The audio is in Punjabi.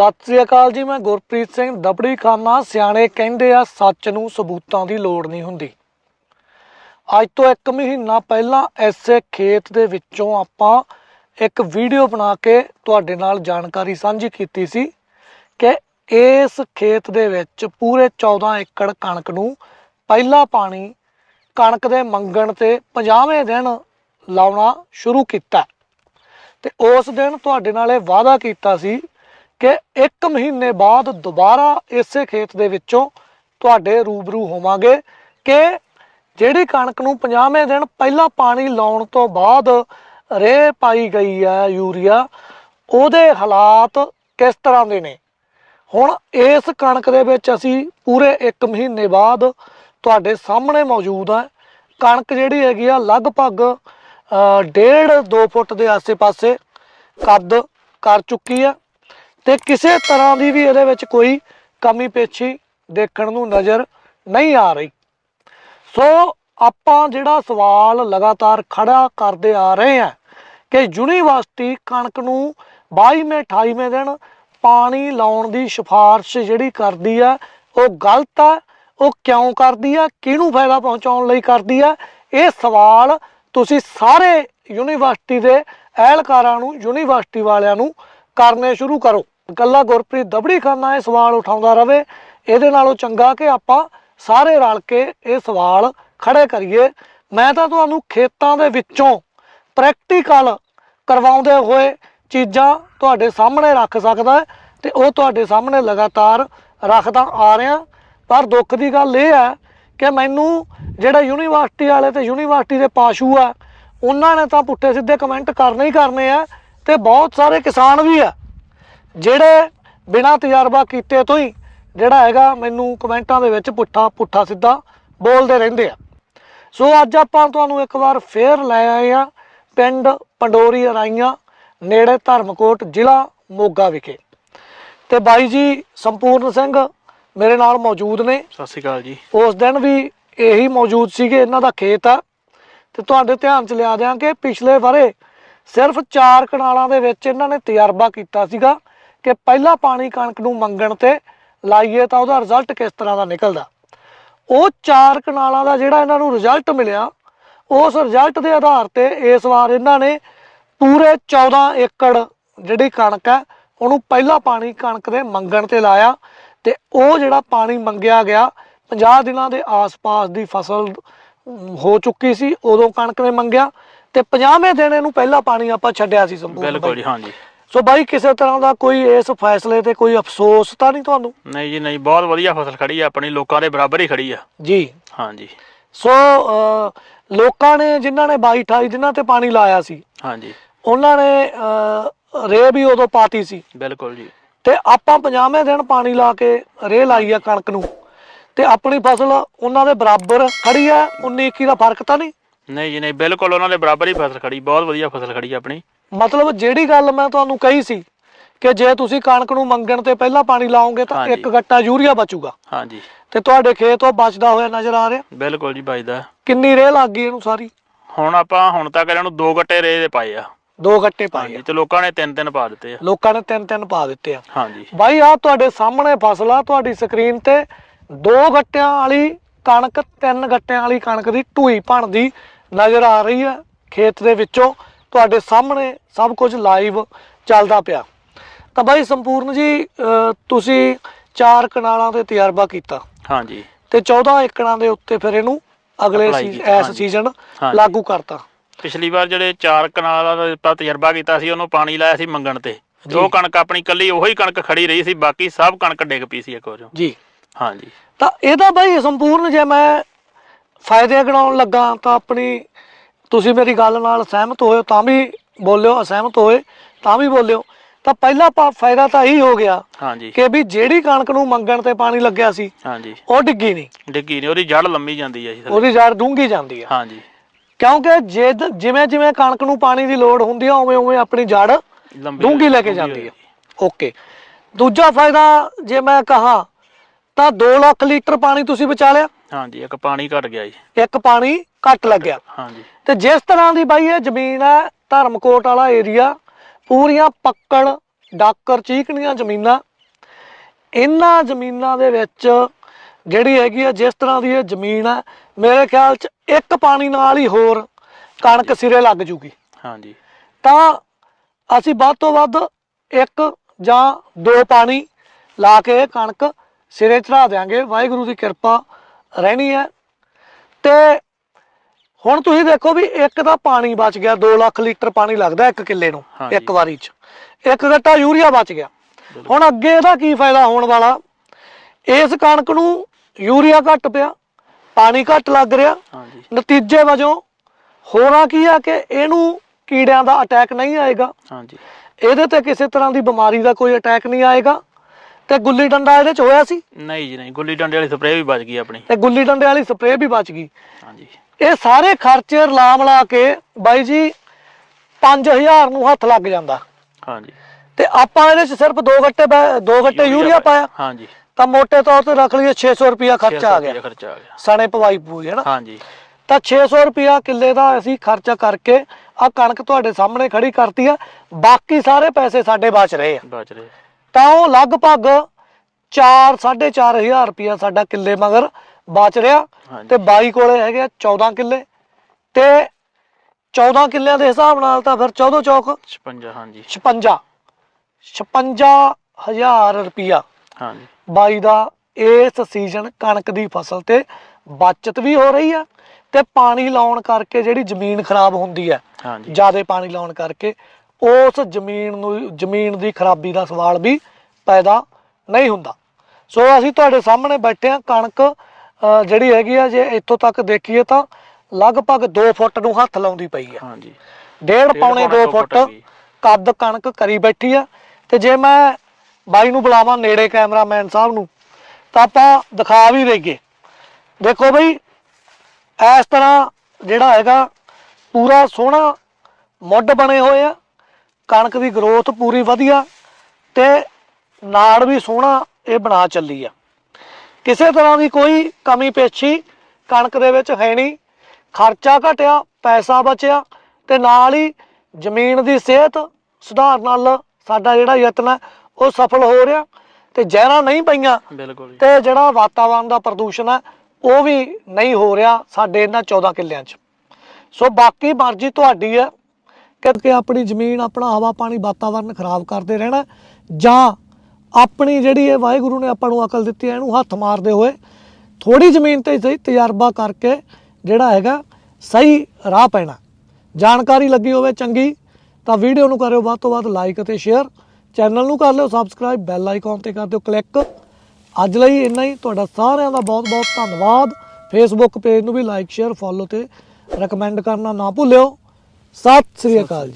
ਸਤਿ ਸ੍ਰੀ ਅਕਾਲ ਜੀ, ਮੈਂ ਗੁਰਪ੍ਰੀਤ ਸਿੰਘ ਦਬੜੀ ਖਾਨਾ। ਸਿਆਣੇ ਕਹਿੰਦੇ ਆ, ਸੱਚ ਨੂੰ ਸਬੂਤਾਂ ਦੀ ਲੋੜ ਨਹੀਂ ਹੁੰਦੀ। ਅੱਜ ਤੋਂ 1 ਮਹੀਨਾ ਪਹਿਲਾਂ ਐਸੇ ਖੇਤ ਦੇ ਵਿੱਚੋਂ ਆਪਾਂ ਇੱਕ ਵੀਡੀਓ ਬਣਾ ਕੇ ਤੁਹਾਡੇ ਨਾਲ ਜਾਣਕਾਰੀ ਸਾਂਝੀ ਕੀਤੀ ਸੀ ਕਿ ਇਸ ਖੇਤ ਦੇ ਵਿੱਚ ਪੂਰੇ 14 ਏਕੜ ਕਣਕ ਨੂੰ ਪਹਿਲਾ ਪਾਣੀ ਕਣਕ ਦੇ ਮੰਗਣ ਤੇ 50ਵੇਂ ਦਿਨ ਲਾਉਣਾ ਸ਼ੁਰੂ ਕੀਤਾ। ਤੇ ਉਸ ਦਿਨ ਤੁਹਾਡੇ ਨਾਲ ਇਹ ਵਾਅਦਾ ਕੀਤਾ ਸੀ ਕਿ 1 ਮਹੀਨੇ ਬਾਅਦ ਦੁਬਾਰਾ ਇਸੇ ਖੇਤ ਦੇ ਵਿੱਚੋਂ ਤੁਹਾਡੇ ਰੂਬਰੂ ਹੋਵਾਂਗੇ ਕਿ ਜਿਹੜੀ ਕਣਕ ਨੂੰ 50ਵੇਂ ਦਿਨ ਪਹਿਲਾਂ ਪਾਣੀ ਲਾਉਣ ਤੋਂ ਬਾਅਦ ਰੇ ਪਾਈ ਗਈ ਹੈ ਯੂਰੀਆ ਉਹਦੇ ਹਾਲਾਤ ਕਿਸ ਤਰ੍ਹਾਂ ਦੇ ਨੇ? ਹੁਣ ਇਸ ਕਣਕ ਦੇ ਵਿੱਚ ਅਸੀਂ ਪੂਰੇ 1 ਮਹੀਨੇ ਬਾਅਦ ਤੁਹਾਡੇ ਸਾਹਮਣੇ ਮੌਜੂਦ ਹੈ। ਕਣਕ ਜਿਹੜੀ ਹੈਗੀ ਆ ਲਗਭਗ ਅ, ਡੇਢ 2 ਫੁੱਟ ਦੇ ਆਸੇ-ਪਾਸੇ ਕੱਦ ਕਰ ਚੁੱਕੀ ਆ ਤੇ ਕਿਸੇ ਤਰ੍ਹਾਂ ਦੀ ਵੀ ਇਹਦੇ ਵਿੱਚ ਕੋਈ ਕਮੀ ਪੇਛੀ ਦੇਖਣ ਨੂੰ ਨਜ਼ਰ ਨਹੀਂ ਆ ਰਹੀ। ਸੋ ਆਪਾਂ ਜਿਹੜਾ ਸਵਾਲ ਲਗਾਤਾਰ ਖੜਾ ਕਰਦੇ ਆ ਰਹੇ ਹਾਂ ਕਿ ਯੂਨੀਵਰਸਿਟੀ ਕਣਕ ਨੂੰ 22ਵੇਂ 28ਵੇਂ ਦਿਨ ਪਾਣੀ ਲਾਉਣ ਦੀ ਸਿਫਾਰਿਸ਼ ਜਿਹੜੀ ਕਰਦੀ ਆ, ਉਹ ਗਲਤ ਆ, ਉਹ ਕਿਉਂ ਕਰਦੀ ਆ, ਕਿਹਨੂੰ ਫਾਇਦਾ ਪਹੁੰਚਾਉਣ ਲਈ ਕਰਦੀ ਆ, ਇਹ ਸਵਾਲ ਤੁਸੀਂ ਸਾਰੇ ਯੂਨੀਵਰਸਿਟੀ ਦੇ ਅਹਿਲਕਾਰਾਂ ਨੂੰ, ਯੂਨੀਵਰਸਿਟੀ ਵਾਲਿਆਂ ਨੂੰ ਕਰਨੇ ਸ਼ੁਰੂ ਕਰੋ। ਇਕੱਲਾ ਗੁਰਪ੍ਰੀਤ ਦਬੜੀ ਖਾਨਾ ਇਹ ਸਵਾਲ ਉਠਾਉਂਦਾ ਰਵੇ। ਇਹਦੇ ਨਾਲੋਂ ਚੰਗਾ ਕਿ ਆਪਾਂ ਸਾਰੇ ਰਲ ਕੇ ਇਹ ਸਵਾਲ ਖੜੇ ਕਰੀਏ। ਮੈਂ ਤਾਂ ਤੁਹਾਨੂੰ ਖੇਤਾਂ ਦੇ ਵਿੱਚੋਂ ਪ੍ਰੈਕਟੀਕਲ ਕਰਵਾਉਂਦੇ ਹੋਏ ਚੀਜ਼ਾਂ ਤੁਹਾਡੇ ਸਾਹਮਣੇ ਰੱਖ ਸਕਦਾ ਹੈ ਤੇ ਉਹ ਤੁਹਾਡੇ ਸਾਹਮਣੇ ਲਗਾਤਾਰ ਰੱਖਦਾ ਆ ਰਿਹਾ। ਪਰ ਦੁੱਖ ਦੀ ਗੱਲ ਇਹ ਹੈ ਕਿ ਮੈਨੂੰ ਜਿਹੜਾ ਯੂਨੀਵਰਸਿਟੀ ਵਾਲੇ ਤੇ ਯੂਨੀਵਰਸਿਟੀ ਦੇ ਪਾਸ਼ੂ ਆ, ਉਹਨਾਂ ਨੇ ਤਾਂ ਪੁੱਠੇ ਸਿੱਧੇ ਕਮੈਂਟ ਕਰਨੇ ਹੀ ਕਰਨੇ ਆ। ਤੇ ਬਹੁਤ ਸਾਰੇ ਕਿਸਾਨ ਵੀ ਆ ਜਿਹੜੇ ਬਿਨਾਂ ਤਜਰਬਾ ਕੀਤੇ ਤੋਂ ਹੀ ਜਿਹੜਾ ਹੈਗਾ ਮੈਨੂੰ ਕਮੈਂਟਾਂ ਦੇ ਵਿੱਚ ਪੁੱਠਾ ਪੁੱਠਾ ਸਿੱਧਾ ਬੋਲਦੇ ਰਹਿੰਦੇ ਆ। ਸੋ ਅੱਜ ਆਪਾਂ ਤੁਹਾਨੂੰ ਇੱਕ ਵਾਰ ਫੇਰ ਲੈ ਆਏ ਆ ਪਿੰਡ ਪੰਡੋਰੀ ਰਾਈਆਂ ਨੇੜੇ ਧਰਮਕੋਟ ਜ਼ਿਲ੍ਹਾ ਮੋਗਾ ਵਿਖੇ। ਤੇ ਬਾਈ ਜੀ ਸੰਪੂਰਨ ਸਿੰਘ ਮੇਰੇ ਨਾਲ ਮੌਜੂਦ ਨੇ। ਸਤਿ ਸ਼੍ਰੀ ਅਕਾਲ ਜੀ। ਉਸ ਦਿਨ ਵੀ ਇਹੀ ਮੌਜੂਦ ਸੀਗੇ ਇਹਨਾਂ ਦਾ ਖੇਤ ਆ। ਤੇ ਤੁਹਾਡੇ ਧਿਆਨ ਚ ਲਿਆ ਦਿਆਂ ਕਿ ਪਿਛਲੇ ਬਾਰੇ ਸਿਰਫ ਚਾਰ ਕਨਾਲਾਂ ਦੇ ਵਿੱਚ ਇਹਨਾਂ ਨੇ ਤਜਰਬਾ ਕੀਤਾ ਸੀਗਾ ਕਿ ਪਹਿਲਾ ਪਾਣੀ ਕਣਕ ਨੂੰ ਮੰਗਣ ਤੇ ਲਾਈਏ ਤਾਂ ਉਹਦਾ ਰਿਜ਼ਲਟ ਕਿਸ ਤਰ੍ਹਾਂ ਦਾ ਨਿਕਲਦਾ। ਉਹ ਚਾਰ ਕਨਾਲਾਂ ਦਾ ਜਿਹੜਾ ਇਹਨਾਂ ਨੂੰ ਰਿਜ਼ਲਟ ਮਿਲਿਆ, ਉਸ ਰਿਜ਼ਲਟ ਦੇ ਆਧਾਰ ਤੇ ਇਸ ਵਾਰ ਇਹਨਾਂ ਨੇ ਪੂਰੇ 14 ਏਕੜ ਜਿਹੜੀ ਕਣਕ ਹੈ, ਉਹਨੂੰ ਪਹਿਲਾ ਪਾਣੀ ਕਣਕ ਦੇ ਮੰਗਣ ਤੇ ਲਾਇਆ ਤੇ ਉਹ ਜਿਹੜਾ ਪਾਣੀ ਮੰਗਿਆ ਗਿਆ 50 ਦਿਨਾਂ ਦੇ ਆਸ-ਪਾਸ ਦੀ ਫਸਲ ਹੋ ਚੁੱਕੀ ਸੀ, ਉਦੋਂ ਕਣਕ ਨੇ ਮੰਗਿਆ। ਤੇ 50ਵੇਂ ਦਿਨ ਇਹਨੂੰ ਪਹਿਲਾ ਪਾਣੀ ਆਪਾਂ ਛੱਡਿਆ ਸੀ ਸੰਪੂਰਨ ਬਿਲਕੁਲ। ਜੀ ਹਾਂਜੀ। ਸੋ ਬਾਈ ਕਿਸੇ ਤਰ੍ਹਾਂ ਦਾ ਕੋਈ ਇਸ ਫੈਸਲੇ ਤੇ ਕੋਈ ਅਫਸੋਸ ਤਾਂ ਨਹੀਂ ਤੁਹਾਨੂੰ? ਨਹੀਂ ਜੀ ਨਹੀਂ ਬਹੁਤ ਵਧੀਆ ਫਸਲ ਖੜੀ ਆ ਆਪਣੀ ਲੋਕਾਂ ਦੇ ਬਰਾਬਰ ਹੀ ਖੜੀ ਆ। ਜੀ। ਹਾਂਜੀ। ਸੋ ਲੋਕਾਂ ਨੇ ਜਿਨ੍ਹਾਂ ਨੇ 22 28 ਦਿਨਾਂ ਤੇ ਪਾਣੀ ਲਾਇਆ ਸੀ ਹਾਂਜੀ। ਉਹਨਾਂ ਨੇ ਰੇਹ ਵੀ ਉਦੋਂ ਪਾਤੀ ਸੀ। ਬਿਲਕੁਲ ਜੀ। ਤੇ ਆਪਾਂ 50ਵੇਂ ਦਿਨ ਪਾਣੀ ਲਾ ਕੇ ਰੇਹ ਲਾਈ ਆ ਕਣਕ ਨੂੰ ਤੇ ਆਪਣੀ ਫਸਲ ਉਹਨਾਂ ਦੇ ਬਰਾਬਰ ਖੜੀ ਆ 19 21 ਦਾ ਫ਼ਰਕ ਤਾਂ ਨਹੀਂ? ਨਹੀਂ ਜੀ ਨਹੀਂ ਬਿਲਕੁਲ ਉਹਨਾਂ ਦੇ ਬਰਾਬਰ ਹੀ ਫਸਲ ਖੜੀ ਬਹੁਤ ਵਧੀਆ ਫਸਲ ਖੜੀ ਆਪਣੀ। ਮਤਲਬ ਜਿਹੜੀ ਗੱਲ ਮੈਂ ਤੁਹਾਨੂੰ ਕਹੀ ਸੀ ਕਿ ਜੇ ਤੁਸੀਂ ਕਣਕ ਨੂੰ ਮੰਗਣ ਤੇ ਪਹਿਲਾਂ ਪਾਣੀ ਲਾਓਗੇ ਤਾਂ ਹਾਂਜੀ। ਇੱਕ ਗੱਟਾ ਯੂਰੀਆ ਬਚੂਗਾ। ਹਾਂਜੀ। ਤੇ ਤੁਹਾਡੇ ਖੇਤ ਉਹ ਬਚਦਾ ਹੋਇਆ ਨਜ਼ਰ ਆ ਰਿਹਾ? ਬਿਲਕੁਲ ਜੀ ਬਾਈਦਾ ਕਿੰਨੀ ਰੇਹ ਲੱਗ ਗਈ ਇਹਨੂੰ ਸਾਰੀ? ਹੁਣ ਆਪਾਂ ਹੁਣ ਤੱਕ ਇਹਨਾਂ ਨੂੰ ਦੋ ਗੱਟੇ ਰੇ ਦੇ ਪਾਏ ਆ। ਦੋ ਗੱਟੇ ਪਾਏ ਹਾਂਜੀ ਤੇ ਲੋਕਾਂ ਨੇ ਤਿੰਨ ਤਿੰਨ ਪਾ ਦਿੱਤੇ ਆ। ਲੋਕਾਂ ਨੇ ਤਿੰਨ ਤਿੰਨ ਪਾ ਦਿੱਤੇ ਆ। ਹਾਂਜੀ। ਬਾਈ ਆ ਤੁਹਾਡੇ ਸਾਹਮਣੇ ਫਸਲ ਆ ਤੁਹਾਡੀ ਸਕਰੀਨ ਤੇ ਦੋ ਗੱਟਿਆਂ ਵਾਲੀ ਕਣਕ ਤਿੰਨ ਗੱਟਿਆਂ ਵਾਲੀ ਕਣਕ ਦੀ ਢੂਈ ਭਣਦੀ ਨਜ਼ਰ ਆ ਰਹੀ ਹੈ ਖੇਤ ਦੇ ਵਿੱਚੋਂ। ਤੁਹਾਡੇ ਸਾਹਮਣੇ ਸਭ ਕੁਝ ਲਾਈਵ ਚੱਲਦਾ ਪਿਆ। ਤਾਂ ਬਾਈ ਸੰਪੂਰਨ ਜੀ ਤੁਸੀਂ ਚਾਰ ਕਨਾਲਾਂ ਤੇ ਤਜਰਬਾ ਕੀਤਾ। ਹਾਂਜੀ। ਤੇ 14 ਏਕੜਾਂ ਦੇ ਉੱਤੇ ਫਿਰ ਇਹਨੂੰ ਅਗਲੇ ਇਸ। ਸੀਜ਼ਨ। ਲਾਗੂ ਕਰਤਾ। ਪਿਛਲੀ ਵਾਰ ਜਿਹੜੇ ਚਾਰ ਕਨਾਲਾਂ ਦਾ ਤਜਰਬਾ ਕੀਤਾ ਸੀ ਉਹਨੂੰ ਪਾਣੀ ਲਾਇਆ ਸੀ ਮੰਗਣ ਤੇ। ਜੀ। ਕਣਕ ਆਪਣੀ ਕੱਲੀ ਉਹੀ ਕਣਕ ਖੜੀ ਰਹੀ ਸੀ ਬਾਕੀ ਸਭ ਕਣਕ ਡਿੱਗ ਪਈ ਸੀ ਇੱਕ ਵਾਰ ਜੀ। ਹਾਂਜੀ। ਤਾਂ ਇਹਦਾ ਬਾਈ ਸੰਪੂਰਨ ਜੇ ਮੈਂ ਫਾਇਦੇ ਗਿਣਾਉਣ ਲੱਗਾ ਤਾਂ ਆਪਣੀ ਤੁਸੀਂ ਮੇਰੀ ਗੱਲ ਨਾਲ ਸਹਿਮਤ ਹੋਏ ਤਾਂ ਵੀ ਬੋਲਿਓ ਅਸਹਿਮਤ ਹੋਏ ਤਾਂ ਵੀ ਬੋਲਿਓ। ਤਾਂ ਪਹਿਲਾ ਫਾਇਦਾ ਤਾਂ ਇਹੀ ਹੋ ਗਿਆ ਹਾਂਜੀ। ਕਿ ਵੀ ਜਿਹੜੀ ਕਣਕ ਨੂੰ ਮੰਗਣ ਤੇ ਪਾਣੀ ਲੱਗਿਆ ਸੀ ਹਾਂਜੀ। ਉਹ ਡਿੱਗੀ ਨਹੀਂ। ਡਿੱਗੀ ਨਹੀਂ ਉਹਦੀ ਜੜ ਲੰਮੀ ਜਾਂਦੀ ਹੈ ਜੀ। ਉਹਦੀ ਜੜ ਡੂੰਘੀ ਜਾਂਦੀ ਆ। ਹਾਂਜੀ। ਕਿਉਂਕਿ ਜੇ ਜਿਵੇਂ ਜਿਵੇਂ ਕਣਕ ਨੂੰ ਪਾਣੀ ਦੀ ਲੋੜ ਹੁੰਦੀ ਆ ਉਵੇਂ ਉਵੇਂ ਆਪਣੀ ਜੜ ਡੂੰਘੀ ਲੈ ਕੇ ਜਾਂਦੀ ਆ। ਓਕੇ। ਦੂਜਾ ਫਾਇਦਾ ਜੇ ਮੈਂ ਕਹਾ ਤਾਂ 2 ਲੱਖ ਲੀਟਰ ਪਾਣੀ ਤੁਸੀਂ ਬਚਾ ਲਿਆ। ਹਾਂਜੀ ਇੱਕ ਪਾਣੀ ਘਟ ਗਿਆ ਜੀ। ਇੱਕ ਪਾਣੀ ਘੱਟ ਲੱਗਿਆ। ਹਾਂਜੀ। ਤੇ ਜਿਸ ਤਰ੍ਹਾਂ ਦੀ ਬਾਈ ਇਹ ਜ਼ਮੀਨ ਹੈ ਧਰਮਕੋਟ ਵਾਲਾ ਏਰੀਆ ਪੂਰੀਆਂ ਪੱਕੜ ਡਾਕਰ ਚੀਕਣੀਆਂ ਜ਼ਮੀਨਾਂ ਇਹਨਾਂ ਜ਼ਮੀਨਾਂ ਦੇ ਵਿੱਚ ਜਿਹੜੀ ਹੈਗੀ ਆ ਜਿਸ ਤਰ੍ਹਾਂ ਦੀ ਇਹ ਜ਼ਮੀਨ ਹੈ ਮੇਰੇ ਖਿਆਲ 'ਚ ਇੱਕ ਪਾਣੀ ਨਾਲ ਹੀ ਹੋਰ ਕਣਕ ਸਿਰੇ ਲੱਗ ਜੂਗੀ। ਹਾਂਜੀ। ਤਾਂ ਅਸੀਂ ਵੱਧ ਤੋਂ ਵੱਧ ਇੱਕ ਜਾਂ ਦੋ ਪਾਣੀ ਲਾ ਕੇ ਕਣਕ ਸਿਰੇ ਚੜਾ ਦਿਆਂਗੇ। ਵਾਹਿਗੁਰੂ ਦੀ ਕਿਰਪਾ ਰਹਿਣੀ ਹੈ। ਤੇ ਹੁਣ ਤੁਸੀਂ ਦੇਖੋ ਵੀ ਇੱਕ ਦਾ ਪਾਣੀ ਬਚ ਗਿਆ 2 ਲੱਖ ਲੀਟਰ ਪਾਣੀ ਲੱਗਦਾ ਇੱਕ ਕਿੱਲੇ ਨੂੰ। ਇੱਕ ਵਾਰੀ ਚ। ਇੱਕ ਗੱਟਾ ਯੂਰੀਆ ਬਚ ਗਿਆ। ਹੁਣ ਅੱਗੇ ਇਹਦਾ ਕੀ ਫਾਇਦਾ ਹੋਣ ਵਾਲਾ? ਇਸ ਕਣਕ ਨੂੰ ਯੂਰੀਆ ਘੱਟ ਪਿਆ ਪਾਣੀ ਘੱਟ ਲੱਗ ਰਿਹਾ। ਨਤੀਜੇ ਵਜੋਂ ਹੋਣਾ ਕੀ ਆ ਕਿ ਇਹਨੂੰ ਕੀੜਿਆਂ ਦਾ ਅਟੈਕ ਨਹੀਂ ਆਏਗਾ। ਹਾਂਜੀ। ਇਹਦੇ ਤੇ ਕਿਸੇ ਤਰ੍ਹਾਂ ਦੀ ਬਿਮਾਰੀ ਦਾ ਕੋਈ ਅਟੈਕ ਨਹੀਂ ਆਏਗਾ। ਤੇ ਗੁੱਲੀ ਡੰਡਾ ਇਹਦੇ ਚ ਹੋਇਆ ਸੀ? ਨਹੀਂ ਜੀ ਨਹੀਂ। ਗੁੱਲੀ ਡੰਡੇ ਵਾਲੀ ਸਪਰੇਅ ਵੀ ਬਚ ਗਈ ਆਪਣੀ। ਤੇ ਗੁੱਲੀ ਡੰਡੇ ਵਾਲੀ ਸਪਰੇਅ ਵੀ ਬਚ ਗਈ। ਹਾਂਜੀ। ਇਹ ਸਾਰੇ ਖਰਚੇ ਰਲਾ ਮਿਲਾ ਕੇ ਬਾਈ ਜੀ 5000 ਨੂੰ ਹੱਥ ਲੱਗ ਜਾਂਦਾ। ਹਾਂਜੀ। ਤੇ ਆਪਾਂ ਇਹਦੇ ਚ ਸਿਰਫ ਦੋ ਗੱਟੇ ਦੋ ਗੱਟੇ ਯੂਰੀਆ ਪਾਇਆ। ਹਾਂਜੀ। ਤਾਂ ਮੋٹے ਤੌਰ ਤੇ ਰੱਖ ਲਈਏ 600 ਰੁਪਿਆ ਖਰਚਾ ਆ 600 ਗਿਆ। ਖਰਚਾ ਆ ਗਿਆ। ਸਣੇ ਪਵਾਈ ਪੂਈ ਹੈ ਨਾ? ਹਾਂਜੀ। ਤਾਂ 600 ਰੁਪਿਆ ਕਿੱਲੇ ਦਾ ਅਸੀਂ ਖਰਚਾ ਕਰਕੇ ਆ ਕਣਕ ਤੁਹਾਡੇ ਸਾਹਮਣੇ ਖੜੀ ਕਰਤੀ ਆ। ਬਾਕੀ ਸਾਰੇ ਪੈਸੇ ਸਾਡੇ ਬਚ ਰਹੇ ਆ। ਬਚ ਰਹੇ ਤਾਂ ਉਹ ਲਗਭਗ 4 4500 ਰੁਪਿਆ ਸਾਡਾ ਕਿੱਲੇ ਮਗਰ ਬਚ ਰਿਹਾ। ਤੇ ਬਾਈ ਕੋਲੇ ਹੈਗੇ ਆ 14 ਕਿੱਲੇ। ਤੇ 14 ਕਿੱਲਿਆਂ ਦੇ ਹਿਸਾਬ ਨਾਲ ਤਾਂ ਫਿਰ 14 ਚੌਕ 56 ਹਾਂਜੀ। 56 56000 ਰੁਪਿਆ ਹਾਂਜੀ। ਬਾਈ ਦਾ ਇਸ ਸੀਜ਼ਨ ਕਣਕ ਦੀ ਫਸਲ ਤੇ ਬਚਤ ਵੀ ਹੋ ਰਹੀ ਆ ਤੇ ਪਾਣੀ ਲਾਉਣ ਕਰਕੇ ਜਿਹੜੀ ਜ਼ਮੀਨ ਖਰਾਬ ਹੁੰਦੀ ਹੈ ਜ਼ਿਆਦਾ ਪਾਣੀ ਲਾਉਣ ਕਰਕੇ ਉਸ ਜ਼ਮੀਨ ਨੂੰ ਜ਼ਮੀਨ ਦੀ ਖਰਾਬੀ ਦਾ ਸਵਾਲ ਵੀ ਪੈਦਾ ਨਹੀਂ ਹੁੰਦਾ। ਸੋ ਅਸੀਂ ਤੁਹਾਡੇ ਸਾਹਮਣੇ ਬੈਠੇ ਆ ਕਣਕ ਜਿਹੜੀ ਹੈਗੀ ਆ ਜੇ ਇੱਥੋਂ ਤੱਕ ਦੇਖੀਏ ਤਾਂ ਲਗਭਗ 2 ਫੁੱਟ ਨੂੰ ਹੱਥ ਲਾਉਂਦੀ ਪਈ ਆ। ਹਾਂਜੀ। ਡੇਢ ਡੇਢ ਪੌਣੇ ਪੌਣੇ 2 ਦੋ ਫੁੱਟ। ਕੱਦ ਕਣਕ ਕਰੀ ਬੈਠੀ ਆ। ਤੇ ਜੇ ਮੈਂ ਬਾਈ ਨੂੰ ਬੁਲਾਵਾਂ ਨੇੜੇ ਕੈਮਰਾਮੈਨ ਸਾਹਿਬ ਨੂੰ ਤਾਂ ਆਪਾਂ ਦਿਖਾ ਵੀ ਦੇਈਏ। ਦੇਖੋ ਬਈ ਇਸ ਤਰ੍ਹਾਂ ਜਿਹੜਾ ਹੈਗਾ ਪੂਰਾ ਸੋਹਣਾ ਮੁੱਢ ਬਣੇ ਹੋਏ ਆ। ਕਣਕ ਦੀ ਗਰੋਥ ਪੂਰੀ ਵਧੀਆ ਤੇ ਨਾੜ ਵੀ ਸੋਹਣਾ ਇਹ ਬਣਾ ਚੱਲੀ ਆ। ਕਿਸੇ ਤਰ੍ਹਾਂ ਦੀ ਕੋਈ ਕਮੀ ਪੇਛੀ ਕਣਕ ਦੇ ਵਿੱਚ ਹੈ ਨਹੀਂ। ਖਰਚਾ ਘਟਿਆ ਪੈਸਾ ਬਚਿਆ ਤੇ ਨਾਲ ਹੀ ਜ਼ਮੀਨ ਦੀ ਸਿਹਤ ਸੁਧਾਰਨ ਨਾਲ ਸਾਡਾ ਜਿਹੜਾ ਯਤਨ ਹੈ ਉਹ ਸਫਲ ਹੋ ਰਿਹਾ ਤੇ ਜ਼ਹਿਰਾਂ ਨਹੀਂ ਪਈਆਂ ਬਿਲਕੁਲ ਤੇ ਜਿਹੜਾ ਵਾਤਾਵਰਣ ਦਾ ਪ੍ਰਦੂਸ਼ਣ ਹੈ ਉਹ ਵੀ ਨਹੀਂ ਹੋ ਰਿਹਾ ਸਾਡੇ ਇਹਨਾਂ 14 ਕਿੱਲਿਆਂ 'ਚ। ਸੋ ਬਾਕੀ ਮਰਜ਼ੀ ਤੁਹਾਡੀ ਹੈ। ਕਿ ਆਪਣੀ ਜ਼ਮੀਨ, ਆਪਣਾ ਹਵਾ ਪਾਣੀ ਵਾਤਾਵਰਨ ਖਰਾਬ ਕਰਦੇ ਰਹਿਣਾ ਜਾਂ ਆਪਣੀ ਜਿਹੜੀ ਇਹ ਵਾਹਿਗੁਰੂ ਨੇ ਆਪਾਂ ਨੂੰ ਅਕਲ ਦਿੱਤੀ ਹੈ, ਇਹਨੂੰ ਹੱਥ ਮਾਰਦੇ ਹੋਏ ਥੋੜੀ ਜ਼ਮੀਨ ਤੇ ਸਹੀ ਤਜਰਬਾ ਕਰਕੇ ਜਿਹੜਾ ਹੈਗਾ ਸਹੀ ਰਾਹ ਪੈਣਾ। ਜਾਣਕਾਰੀ ਲੱਗੀ ਹੋਵੇ ਚੰਗੀ, ਤਾਂ ਵੀਡੀਓ ਨੂੰ ਕਰਿਓ, ਵੱਧ ਤੋਂ ਵੱਧ ਲਾਈਕ ਅਤੇ ਸ਼ੇਅਰ ਚੈਨਲ ਨੂੰ ਕਰ ਲਿਓ ਸਬਸਕ੍ਰਾਈਬ ਬੈਲ ਆਈਕਨ ਤੇ ਕਰ ਦਿਓ ਕਲਿੱਕ ਅੱਜ ਲਈ ਇੰਨਾ ਹੀ। ਤੁਹਾਡਾ ਸਾਰਿਆਂ ਦਾ ਬਹੁਤ ਬਹੁਤ ਧੰਨਵਾਦ। ਫੇਸਬੁੱਕ ਪੇਜ ਨੂੰ ਵੀ ਲਾਈਕ ਸ਼ੇਅਰ ਫੋਲੋ ਤੇ ਰეკਮੈਂਡ ਕਰਨਾ ਨਾ ਭੁੱਲਿਓ। ਸਤਿ ਸ੍ਰੀ ਅਕਾਲ ਜੀ।